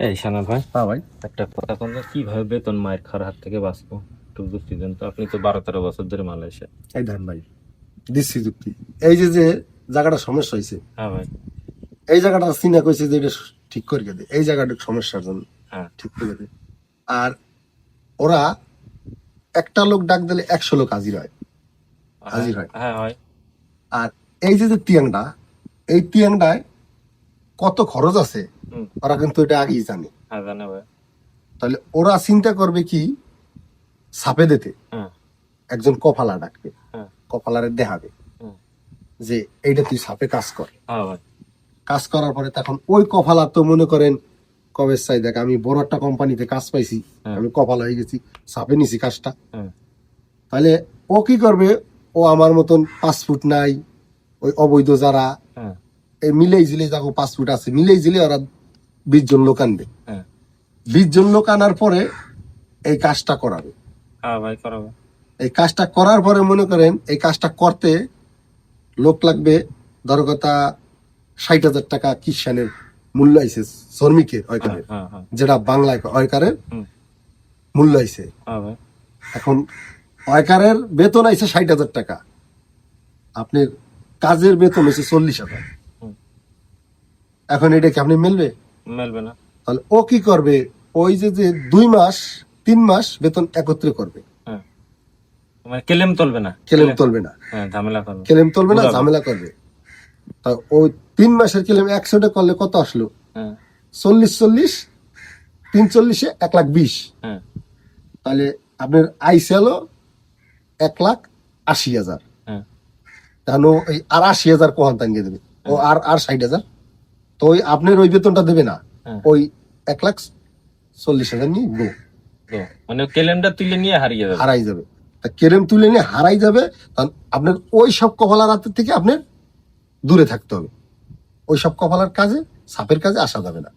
এই শানা ভাই। হ্যাঁ ভাই। একটা কথা কোন কীভাবে বেতন মায়ের খাওয়ার হাত থেকে বাঁচবো? একটু যুক্তি দেন তো আপনি তো বারো তেরো বছর ধরে মালয়েশিয়া। এই ধান ভাই দিচ্ছি যুক্তি। এই যে যে জায়গাটা সমস্যা হয়েছে হ্যাঁ ভাই। এই জায়গাটা চিনা কইছে যে এটা ঠিক করে দে এই জায়গাটা সমস্যার জন্য হ্যাঁ। ঠিক করে দে আর ওরা একটা লোক ডাক দিলে একশো লোক হাজির হয়। হাজির হয়। হ্যাঁ হয় আর এই যে যে তিয়াংটা এই তিয়াংটায় কত খরচ আছে? ওরা কিন্তু এটা আগেই জানে। হ্যাঁ তাহলে ওরা চিন্তা করবে কি? সাপে দিতে। হ্যাঁ। একজন কপালা ডাকবে হ্যাঁ কপালারে দেখাবে যে এইটা তুই সাপে কাজ কর। কাজ করার পরে তখন ওই কপালা তো মনে করেন কবে চাই দেখ আমি বড় একটা কোম্পানিতে কাজ পাইছি। আমি কপালা হয়ে গেছি সাপে নিছি কাজটা। তাহলে ও কি করবে? ও আমার মতন পাসপোর্ট নাই ওই অবৈধ যারা এই মিলেই জিলে যাব পাসপোর্ট আছে মিলেই জিলে ওরা বিশ জন লোক আনবে। হ্যাঁ। বিশ জন লোক আনার পরে এই কাজটা করাবে। হ্যাঁ এই কাজটা করার পরে মনে করেন এই কাজটা করতে লোক লাগবে ধরো কথা ষাট হাজার টাকা কিষানের মূল্য আইছে শ্রমিকের ওইখানে হ্যাঁ যেটা বাংলায় হুম। মূল্য আইছে। হ্যাঁ এখন অয়কারের বেতন আইছে ষাট হাজার টাকা। আপনার কাজের বেতন হয়েছে চল্লিশ হাজার। এখন এটা কি আপনি মিলবে? মেলবে না। তাহলে ও কি করবে? ওই যে যে দুই মাস তিন মাস বেতন একত্রে করবে। হ্যাঁ। মানে কেলেম তুলবে না। কেলেম তুলবে না। হ্যাঁ ঝামেলা করবে। কেলেম তুলবে না ঝামেলা করবে। তা ওই তিন মাসের কেলেম একশোটা করলে কত আসলো? হ্যাঁ। চল্লিশ চল্লিশ তিন চল্লিশে এক লাখ বিশ। তাহলে আপনার আইসি হলো এক লাখ আশি হাজার। কেন ওই আর আশি হাজার কোহান তাঙ্গিয়ে দেবে। ও আর আর ষাট হাজার। তো ওই আপনার ওই বেতনটা দেবে না। হ্যাঁ। ওই এক লাখ চল্লিশ হাজার নিয়ে গো। মানে কেলেমটা তুলে নিয়ে হারিয়ে যাবে। হারাই যাবে। তা কেলেম তুলে নিয়ে হারাই যাবে আপনার ওই সব কপালার হাতের থেকে আপনার দূরে থাকতে হবে। ওই সব কপালার কাজে সাপের কাজে আসা যাবে না।